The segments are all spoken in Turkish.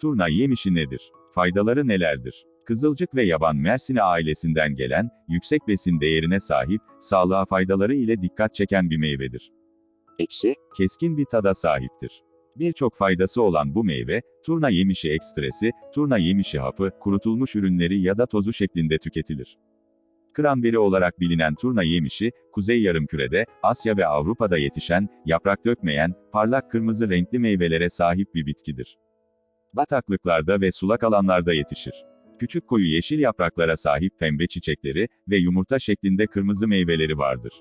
Turna yemişi nedir? Faydaları nelerdir? Kızılcık ve yaban mersini ailesinden gelen, yüksek besin değerine sahip, sağlığa faydaları ile dikkat çeken bir meyvedir. Ekşi, Keskin bir tada sahiptir. Birçok faydası olan bu meyve, turna yemişi ekstresi, turna yemişi hapı, kurutulmuş ürünleri ya da tozu şeklinde tüketilir. Kranberi olarak bilinen turna yemişi, Kuzey Yarımküre'de, Asya ve Avrupa'da yetişen, yaprak dökmeyen, parlak kırmızı renkli meyvelere sahip bir bitkidir. Bataklıklarda ve sulak alanlarda yetişir. Küçük koyu yeşil yapraklara sahip pembe çiçekleri ve yumurta şeklinde kırmızı meyveleri vardır.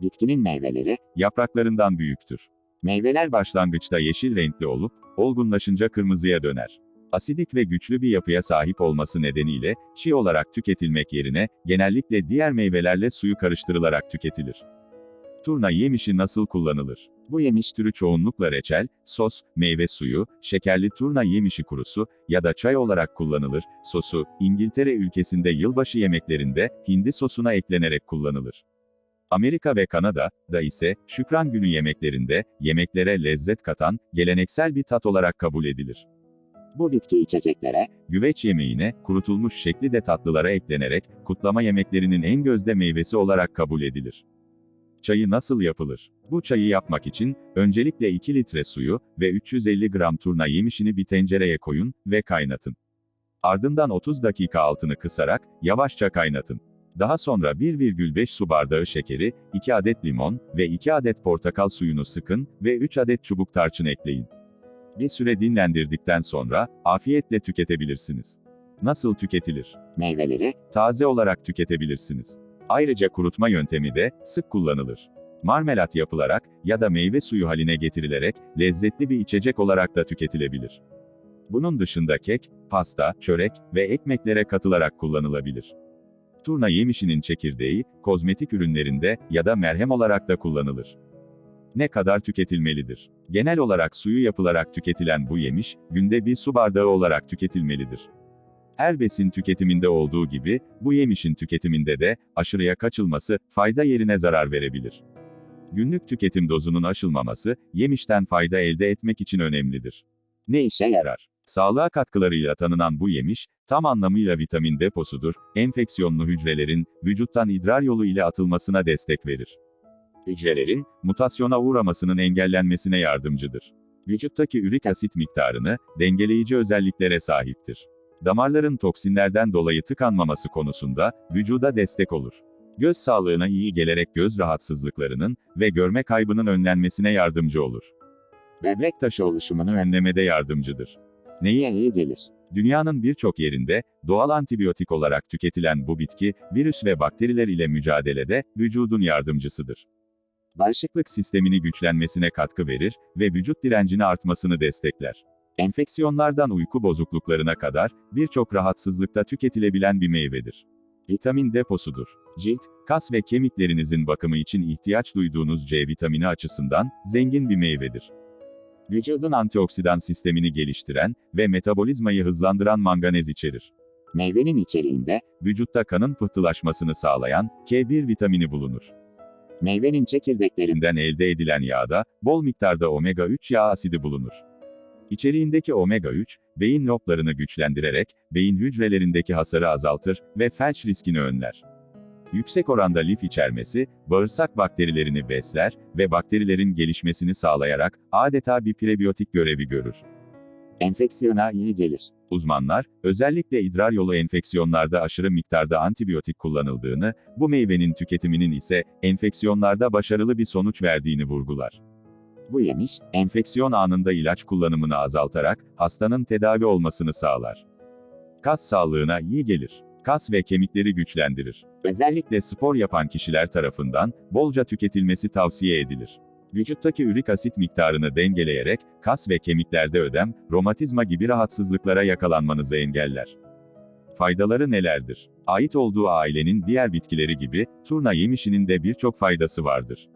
bitkinin meyveleri, Yapraklarından büyüktür. meyveler Başlangıçta yeşil renkli olup, olgunlaşınca kırmızıya döner. Asidik ve güçlü bir yapıya sahip olması nedeniyle, çiğ olarak tüketilmek yerine, genellikle diğer meyvelerle suyu karıştırılarak tüketilir. Turna yemişi nasıl kullanılır? Bu yemiş türü çoğunlukla reçel, sos, meyve suyu, şekerli turna yemişi kurusu ya da çay olarak kullanılır. Sosu, İngiltere ülkesinde yılbaşı yemeklerinde, hindi sosuna eklenerek kullanılır. Amerika ve Kanada'da ise, şükran günü yemeklerinde, yemeklere lezzet katan, geleneksel bir tat olarak kabul edilir. bu bitki içeceklere, Güveç yemeğine, kurutulmuş şekli de tatlılara eklenerek, kutlama yemeklerinin en gözde meyvesi olarak kabul edilir. Çayı nasıl yapılır? Bu çayı yapmak için, öncelikle 2 litre suyu ve 350 gram turna yemişini bir tencereye koyun ve kaynatın. Ardından 30 dakika altını kısarak, yavaşça kaynatın. Daha sonra 1,5 su bardağı şekeri, 2 adet limon ve 2 adet portakal suyunu sıkın ve 3 adet çubuk tarçın ekleyin. Bir süre dinlendirdikten sonra, afiyetle tüketebilirsiniz. Nasıl tüketilir? meyveleri, Taze olarak tüketebilirsiniz. Ayrıca kurutma yöntemi de, sık kullanılır. Marmelat yapılarak, ya da meyve suyu haline getirilerek, lezzetli bir içecek olarak da tüketilebilir. Bunun dışında kek, pasta, çörek ve ekmeklere katılarak kullanılabilir. Turna yemişinin çekirdeği, kozmetik ürünlerinde ya da merhem olarak da kullanılır. Ne kadar tüketilmelidir? Genel olarak suyu yapılarak tüketilen bu yemiş, günde bir su bardağı olarak tüketilmelidir. Her besin tüketiminde olduğu gibi, bu yemişin tüketiminde de, aşırıya kaçılması, fayda yerine zarar verebilir. Günlük tüketim dozunun aşılmaması, yemişten fayda elde etmek için önemlidir. ne işe yarar? Sağlığa katkılarıyla tanınan bu yemiş, tam anlamıyla vitamin deposudur, enfeksiyonlu hücrelerin, vücuttan idrar yolu ile atılmasına destek verir. Hücrelerin, mutasyona uğramasının engellenmesine yardımcıdır. Vücuttaki ürik asit miktarını, dengeleyici özelliklere sahiptir. Damarların toksinlerden dolayı tıkanmaması konusunda, vücuda destek olur. Göz sağlığına iyi gelerek göz rahatsızlıklarının ve görme kaybının önlenmesine yardımcı olur. Böbrek taşı oluşumunu ön Önlemede yardımcıdır. Neyi niye iyi gelir? Dünyanın birçok yerinde, doğal antibiyotik olarak tüketilen bu bitki, virüs ve bakteriler ile mücadelede, vücudun yardımcısıdır. Bağışıklık sistemini güçlenmesine katkı verir ve vücut direncini artmasını destekler. Enfeksiyonlardan uyku bozukluklarına kadar, birçok rahatsızlıkta tüketilebilen bir meyvedir. Vitamin deposudur. Cilt, kas ve kemiklerinizin bakımı için ihtiyaç duyduğunuz C vitamini açısından, zengin bir meyvedir. Vücudun antioksidan sistemini geliştiren ve metabolizmayı hızlandıran manganez içerir. Meyvenin içeriğinde, Vücutta kanın pıhtılaşmasını sağlayan K1 vitamini bulunur. meyvenin çekirdeklerinden, elde edilen yağda bol miktarda omega 3 yağ asidi bulunur. İçeriğindeki omega 3, beyin loblarını güçlendirerek beyin hücrelerindeki hasarı azaltır ve felç riskini önler. Yüksek oranda lif içermesi, bağırsak bakterilerini besler ve bakterilerin gelişmesini sağlayarak adeta bir prebiyotik görevi görür. enfeksiyona iyi gelir. Uzmanlar, özellikle idrar yolu enfeksiyonlarda aşırı miktarda antibiyotik kullanıldığını, bu meyvenin tüketiminin ise enfeksiyonlarda başarılı bir sonuç verdiğini vurgular. Bu yemiş, Enfeksiyon anında ilaç kullanımını azaltarak hastanın tedavi olmasını sağlar. Kas sağlığına iyi gelir. Kas ve kemikleri güçlendirir. Özellikle spor yapan kişiler tarafından bolca tüketilmesi tavsiye edilir. Vücuttaki ürik asit miktarını dengeleyerek kas ve kemiklerde ödem, romatizma gibi rahatsızlıklara yakalanmanızı engeller. Faydaları nelerdir? Ait olduğu ailenin diğer bitkileri gibi turna yemişinin de birçok faydası vardır.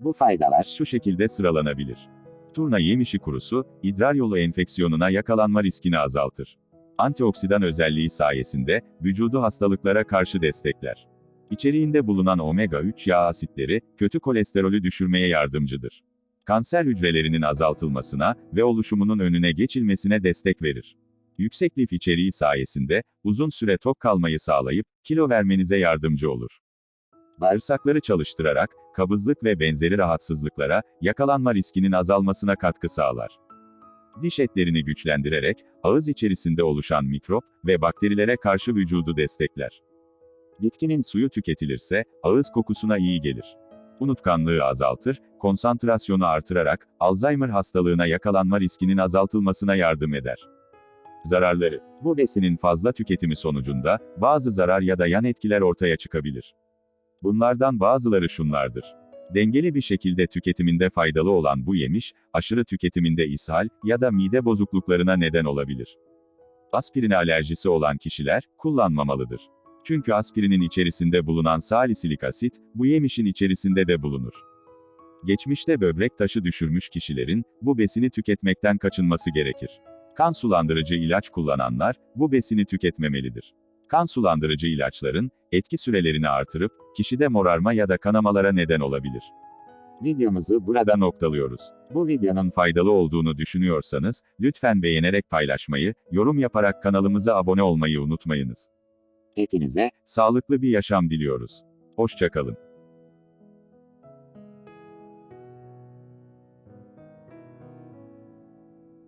Bu faydalar, Şu şekilde sıralanabilir. Turna yemişi kurusu, idrar yolu enfeksiyonuna yakalanma riskini azaltır. Antioksidan özelliği sayesinde, vücudu hastalıklara karşı destekler. İçeriğinde bulunan omega 3 yağ asitleri, kötü kolesterolü düşürmeye yardımcıdır. Kanser hücrelerinin azaltılmasına ve oluşumunun önüne geçilmesine destek verir. Yüksek lif içeriği sayesinde uzun süre tok kalmayı sağlayıp kilo vermenize yardımcı olur. Bağırsakları çalıştırarak kabızlık ve benzeri rahatsızlıklara yakalanma riskinin azalmasına katkı sağlar. Diş etlerini güçlendirerek ağız içerisinde oluşan mikrop ve bakterilere karşı vücudu destekler. Bitkinin suyu tüketilirse ağız kokusuna iyi gelir. Unutkanlığı azaltır, konsantrasyonu artırarak Alzheimer hastalığına yakalanma riskinin azaltılmasına yardım eder. Zararları Bu besinin fazla tüketimi sonucunda bazı zarar ya da yan etkiler ortaya çıkabilir. Bunlardan bazıları şunlardır. Dengeli bir şekilde tüketiminde faydalı olan bu yemiş, aşırı tüketiminde ishal ya da mide bozukluklarına neden olabilir. Aspirine alerjisi olan kişiler kullanmamalıdır. Çünkü aspirinin içerisinde bulunan salisilik asit, bu yemişin içerisinde de bulunur. Geçmişte böbrek taşı düşürmüş kişilerin, bu besini tüketmekten kaçınması gerekir. Kan sulandırıcı ilaç kullananlar, bu besini tüketmemelidir. Kan sulandırıcı ilaçların, etki sürelerini artırıp, kişide morarma ya da kanamalara neden olabilir. Videomuzu burada noktalıyoruz. bu videonun Faydalı olduğunu düşünüyorsanız, lütfen beğenerek paylaşmayı, yorum yaparak kanalımıza abone olmayı unutmayınız. hepinize Sağlıklı bir yaşam diliyoruz. Hoşçakalın.